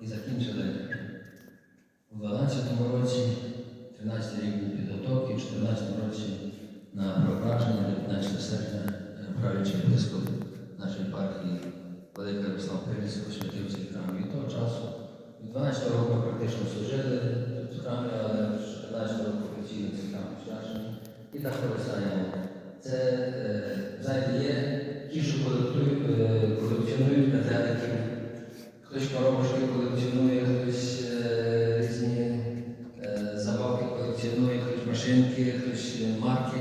і закінчили у 12-му році, 13 рік підготовки, в 14-му році на провадження 19 серпня е, правлячий епископ нашої епархії Велика Ярослав Кирильського святив цей храм. Від того часу, від 12 року практично служили тут в храмі, але з 14 року офіційно цей храм освячений. І так користаємо. Це, машинки, хтось марки.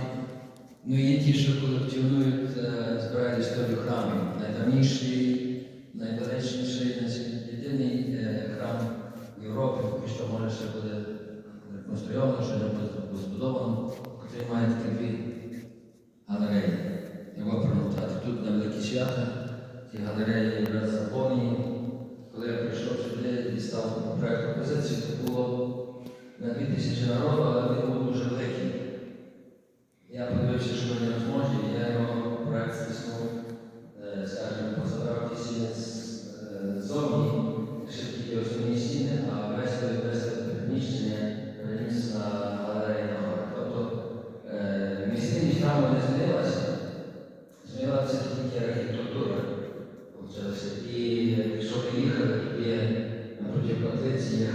Ну і є ті, що колекціонують, е, збирають історію храмів. Найдавніший, найдоречніший, єдиний е, храм поки що може ще буде реконструйовано, ще не буде збудовано, який має такі дві галереї. Його промотати. Тут на великі свята, ті галереї якраз заповнені. Коли я прийшов сюди, дістав проєкт пропозиції, це було на 2000 народу, але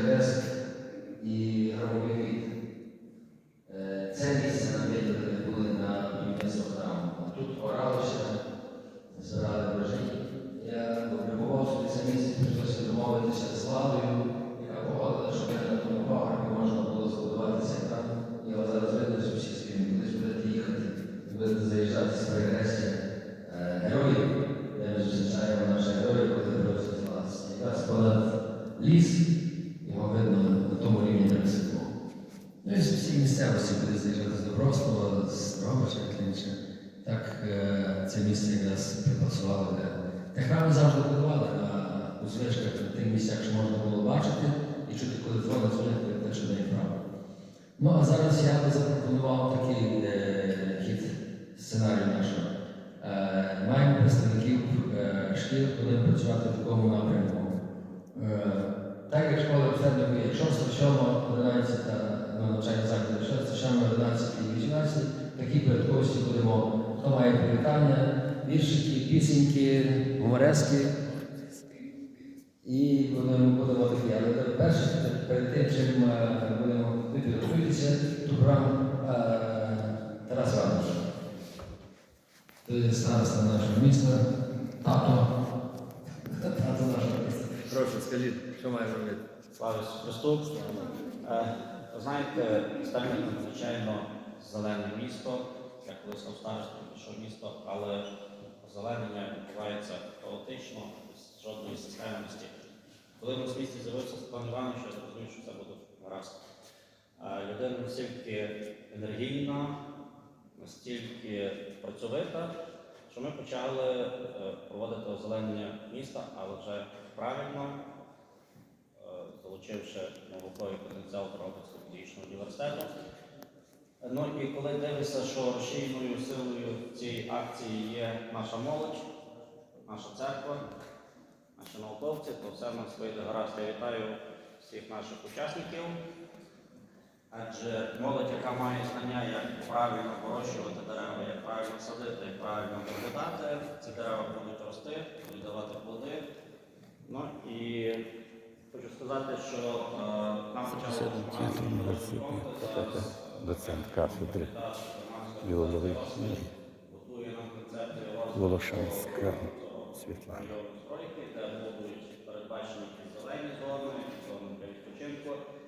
хрест і гробовий. Е, Це місце нам виділили були на будівництво храму. Тут оралося, збирали врожай. Я облюбував собі це місце, прийшлося домовитися з владою, яка погодила, що на тому пагорбі можна було збудувати цей храм. Його зараз видно усіх сторін. Колись будете їхати, будете заїжджати з перегресія його на тому рівні, де ми. Ну і з всій місцевості, куди заїжджати з Добростова, з Робича, інше. Так е, це місце якраз припасувало для. Та храми завжди будували на узвичках на тих місцях, що можна було бачити і чути, коли дзвонить дзвонить, те, що дає право. Ну а зараз я би запропонував такий е, хід сценарію нашого. Е, маємо представників шкіл, будемо працювати в такому напрямку. Так як школа обстеження є 6, 7, 11 на навчальні заклади, 6, 7, 11 і 18, такі порядковості будемо, хто має привітання, віршики, пісеньки, гуморески. І будемо, будемо такі. Але перше, перед тим, чим е, будемо ви підготуєтеся, ту програму е, Тарас. Ти староста нашого міста, тато. Прошу, скажіть, що маємо робити? Слава Христу. Е, Знаєте, Сталін надзвичайно зелене місто, я колись став старостом, пішов місто, але озеленення відбувається хаотично, без жодної системності. Коли в нас в місті з'явився Степан Іванович, я зрозумів, що це буде гаразд. Е, Людина настільки енергійна, настільки працьовита, що ми почали е, проводити озеленення міста, але вже правильно, е, залучивши науковий потенціал Тернопільського педагогічного університету. Ну і коли дивишся, що рушійною силою цієї акції є наша молодь, наша церква, наші науковці, то все в нас вийде гаразд. Я вітаю всіх наших учасників. Адже молодь, яка має знання, як правильно вирощувати дерева, як правильно садити, як правильно доглядати, ці дерева будуть рости, будуть давати плоди. Ну і хочу сказати, що е, нам почали університету, доцент кафедри біології готує нам концепцію Волошанська Світлана. де будуть передбачені зелені зони, зони для відпочинку.